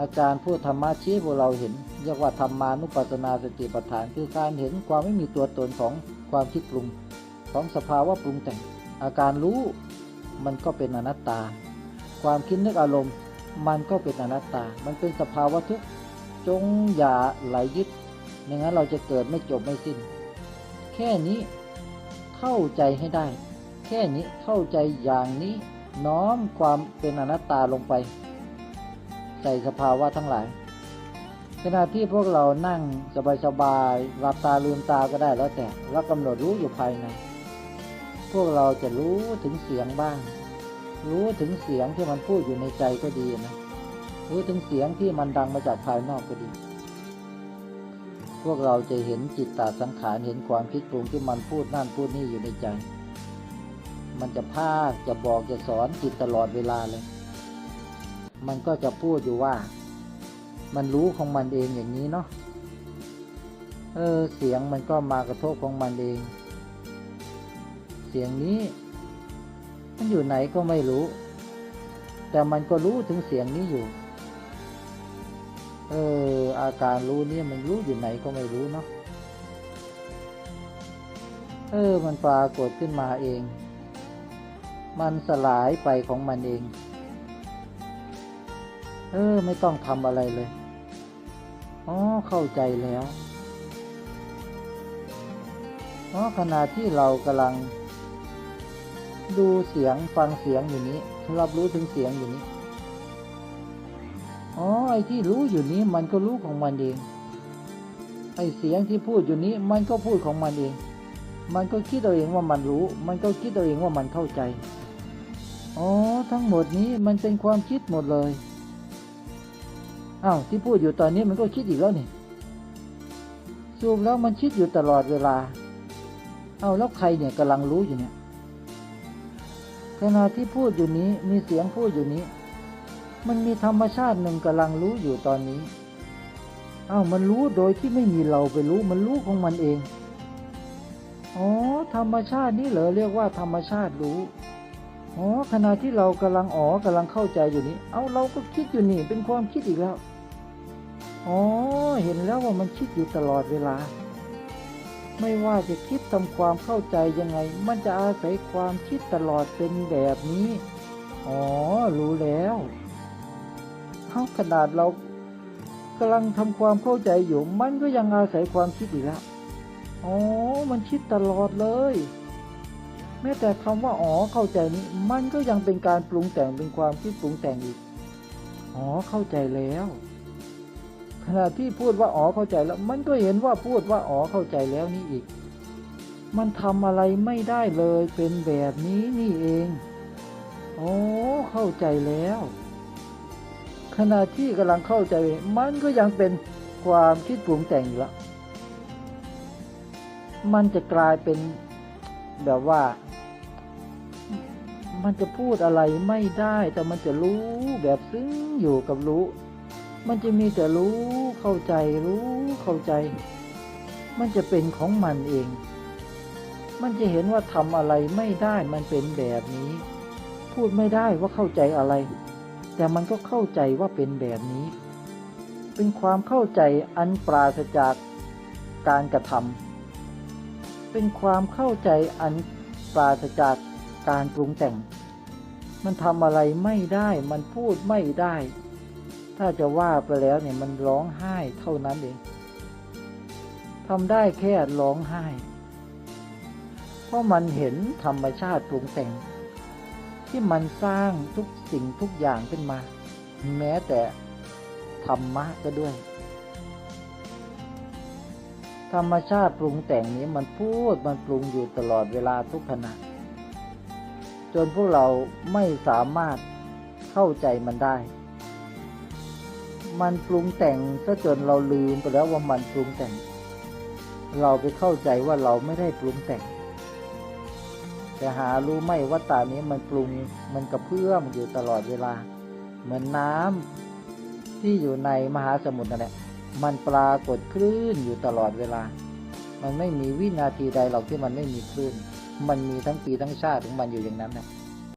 อาจารย์พูดธรรมะชี้พวกเราเห็นเรียกว่าธรรมานุปัสสนาสติปัฏฐาน คือการเห็นความไม่มีตัวตนของความคิดปรุง ของสภาวะปรุงแต่ง อาการรู้มันก็เป็นอนัตตา ความคิดนึกอารมณ์ มันก็เป็นอนัตตา มันเป็นสภาวะทุกข์จงอย่าไหลยึดไม่งั้นเราจะเกิดไม่จบไม่สิ้น แค่นี้เข้าใจให้ได้ แค่นี้เข้าใจอย่างนี้น้อมความเป็นอนัตตาลงไป ใส่สภาวะทั้งหลาย ขณะที่พวกเรานั่งสบายๆหลับตาลืมตาก็ได้แล้วแต่แล้วกำหนดรู้อยู่ภายใน พวกเราจะรู้ถึงเสียงบ้าง รู้ถึงเสียงที่มันพูดอยู่ในใจก็ดีนะ รู้ถึงเสียงที่มันดังมาจากภายนอกก็ดี พวกเราจะเห็นจิตตาสังขารเห็นความคิดปรุงที่มันพูดนั่นพูดนี่อยู่ในใจ มันจะพากจะบอกจะสอนจิตตลอดเวลาเลย มันก็จะพูดอยู่ว่า มันรู้ของมันเองอย่างนี้เนาะเออเสียงมันก็มากระทบของมันเอง เสียงนี้ มันอยู่ไหนก็ไม่รู้ แต่มันก็รู้ถึงเสียงนี้อยู่ เออ อาการรู้เนี่ยมันรู้อยู่ไหนก็ไม่รู้เนาะเออ มันปรากฏขึ้นมาเอง มันสลายไปของมันเอง เออ ไม่ต้องทำอะไรเลย อ๋อ เข้าใจแล้ว อ๋อ ขณะที่เรากำลัง ดูเสียงฟังเสียงอยู่นี้รับรู้ถึงเสียงอยู่นี้ อ๋อ ไอ้ที่รู้อยู่นี้มันก็รู้ของมันเอง ไอ้เสียงที่พูดอยู่นี้ มันก็พูดของมันเอง มันก็คิดเอาเองว่ามันรู้ มันก็คิดเอาเองว่ามันเข้าใจ อ๋อ ทั้งหมดนี้มันเป็นความคิดหมดเลย อ้าวที่พูดอยู่ตอนนี้มันก็คิดอีกแล้วนี่สูบแล้วมันคิดอยู่ตลอดเวลา เอาแล้วใครเนี่ยกำลังรู้อยู่เนี่ยขณะที่พูดอยู่นี้มีเสียงพูดอยู่นี้ มันมีธรรมชาติหนึ่งกำลังรู้อยู่ตอนนี้อ้าวมันรู้โดยที่ไม่มีเราไปรู้มันรู้ของมันเองอ๋อธรรมชาตินี่เหรอเรียกว่าธรรมชาติรู้อ๋อขณะที่เรากำลังอ๋อกำลังเข้าใจอยู่นี้ เอาเราก็คิดอยู่นี่เป็นความคิดอีกแล้ว อ๋อ เห็นแล้วว่ามันคิดอยู่ตลอดเวลา ไม่ว่าจะคิดทำความเข้าใจยังไง มันจะอาศัยความคิดตลอดเป็นแบบนี้ อ๋อ รู้แล้วเขาขนาดเรากำลังทำความเข้าใจอยู่ มันก็ยังอาศัยความคิดอีกแล้ว อ๋อ มันคิดตลอดเลย แม้แต่คำว่าอ๋อเข้าใจนี้ มันก็ยังเป็นการปรุงแต่งเป็นความคิดปรุงแต่งอีก อ๋อเข้าใจแล้ว ขณะที่พูดว่าอ๋อเข้าใจแล้ว มันก็เห็นว่าพูดว่าอ๋อเข้าใจแล้วนี่อีก มันทำอะไรไม่ได้เลยเป็นแบบนี้นี่เองโอ๋อเข้าใจแล้ว ขณะที่กำลังเข้าใจ มันก็ยังเป็นความคิดปรุงแต่งอยู่ล้วมันจะกลายเป็นแบบว่า มันจะพูดอะไรไม่ได้ แต่มันจะรู้แบบซึ้งอยู่กับรู้ มันจะมีแต่รู้เข้าใจรู้เข้าใจ มันจะเป็นของมันเอง มันจะเห็นว่าทำอะไรไม่ได้มันเป็นแบบนี้ พูดไม่ได้ว่าเข้าใจอะไร แต่มันก็เข้าใจว่าเป็นแบบนี้ เป็นความเข้าใจอันปราศจากการกระทำเป็นความเข้าใจอันปราศจากการปรุงแต่ง มันทำอะไรไม่ได้มันพูดไม่ได้ ถ้าจะว่าไปแล้วเนี่ยมันร้องไห้เท่านั้นเองทำได้แค่ร้องไห้ เพราะมันเห็นธรรมชาติปรุงแต่ง ที่มันสร้างทุกสิ่งทุกอย่างขึ้นมา แม้แต่ธรรมะก็ด้วย ธรรมชาติปรุงแต่งนี้มันพูดมันปรุงอยู่ตลอดเวลาทุกขณะ จนพวกเราไม่สามารถเข้าใจมันได้ มันปรุงแต่งซะจนเราลืมไปแล้วว่ามันปรุงแต่ง เราไปเข้าใจว่าเราไม่ได้ปรุงแต่ง แต่หารู้ไหมว่าตานี้มันปรุงมันกระเพื่อมอยู่ตลอดเวลา เหมือนน้ำที่อยู่ในมหาสมุทรนั่นแหละมันปรากฏคลื่นอยู่ตลอดเวลา มันไม่มีวินาทีใดหรอกที่มันไม่มีคลื่น มันมีทั้งปีทั้งชาติของมันอยู่อย่างนั้นนะ